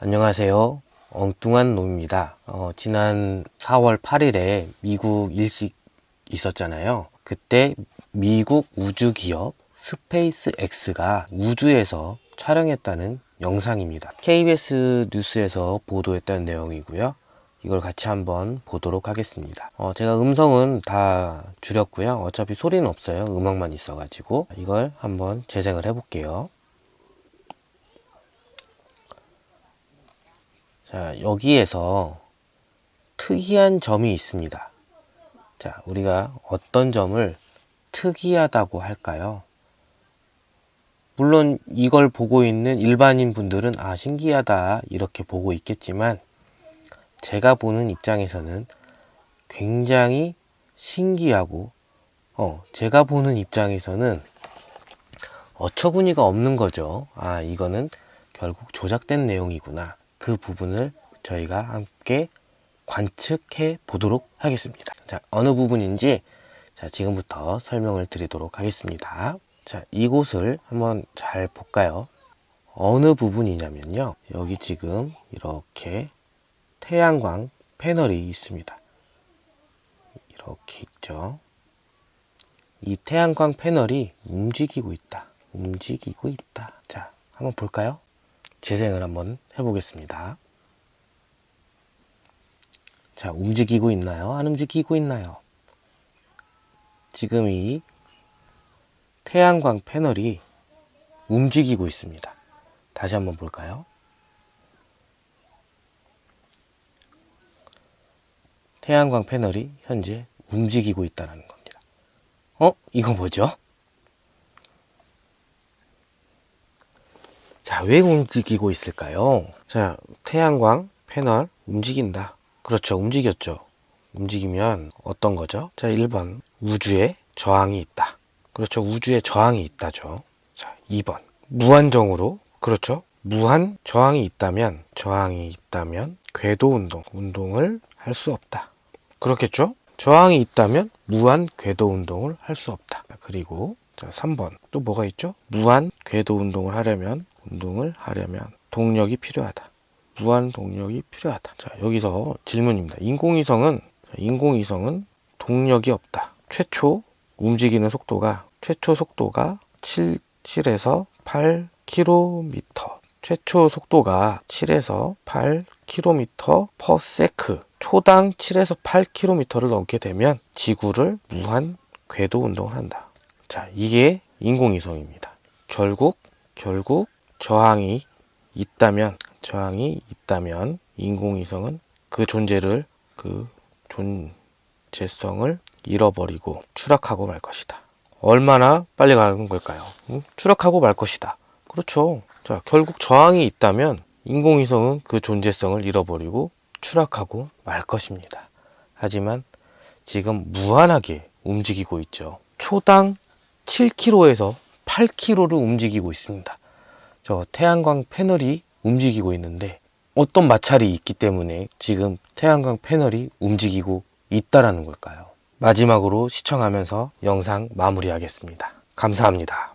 안녕하세요. 엉뚱한 놈입니다. 어, 지난 4월 8일에 미국 일식 있었잖아요. 그때 미국 우주 기업 스페이스 X가 우주에서 촬영했다는 영상입니다. KBS 뉴스에서 보도했다는 내용이고요. 이걸 같이 한번 보도록 하겠습니다. 어, 제가 음성은 다 줄였고요. 어차피 소리는 없어요. 음악만 있어가지고 이걸 한번 재생을 해볼게요. 자, 여기에서 특이한 점이 있습니다. 자, 우리가 어떤 점을 특이하다고 할까요? 물론 이걸 보고 있는 일반인 분들은 아, 신기하다 이렇게 보고 있겠지만 제가 보는 입장에서는 굉장히 신기하고 어, 제가 보는 입장에서는 어처구니가 없는 거죠. 아, 이거는 결국 조작된 내용이구나. 그 부분을 저희가 함께 관측해 보도록 하겠습니다. 자, 어느 부분인지 자, 지금부터 설명을 드리도록 하겠습니다. 자, 이곳을 한번 잘 볼까요? 어느 부분이냐면요. 여기 지금 이렇게 태양광 패널이 있습니다. 이렇게 있죠. 이 태양광 패널이 움직이고 있다. 움직이고 있다. 자, 한번 볼까요? 재생을 한번 해보겠습니다. 자, 움직이고 있나요? 안 움직이고 있나요? 지금 이 태양광 패널이 움직이고 있습니다. 다시 한번 볼까요? 태양광 패널이 현재 움직이고 있다는 겁니다. 어? 이거 뭐죠? 자, 왜 움직이고 있을까요? 자, 태양광 패널 움직인다. 그렇죠. 움직였죠. 움직이면 어떤 거죠? 자, 1번. 우주에 저항이 있다. 그렇죠. 우주에 저항이 있다죠. 자, 2번. 무한정으로. 그렇죠. 무한 저항이 있다면, 저항이 있다면, 궤도 운동, 운동을 할 수 없다. 그렇겠죠? 저항이 있다면, 무한 궤도 운동을 할 수 없다. 그리고, 자, 3번. 또 뭐가 있죠? 무한 궤도 운동을 하려면, 운동을 하려면 동력이 필요하다. 무한 동력이 필요하다. 자, 여기서 질문입니다. 인공위성은 인공위성은 동력이 없다. 최초 움직이는 속도가 최초 속도가 7, 7에서 8km. 최초 속도가 7에서 8km per sec. 초당 7에서 8km를 넘게 되면 지구를 무한 궤도 운동을 한다. 자, 이게 인공위성입니다. 결국 결국 저항이 있다면 저항이 있다면 인공위성은 그 존재를 그 존재성을 잃어버리고 추락하고 말 것이다. 얼마나 빨리 가는 걸까요? 응? 추락하고 말 것이다. 그렇죠. 자, 결국 저항이 있다면 인공위성은 그 존재성을 잃어버리고 추락하고 말 것입니다. 하지만 지금 무한하게 움직이고 있죠. 초당 7km에서 8km를 움직이고 있습니다. 저 태양광 패널이 움직이고 있는데 어떤 마찰이 있기 때문에 지금 태양광 패널이 움직이고 있다라는 걸까요? 마지막으로 시청하면서 영상 마무리하겠습니다. 감사합니다.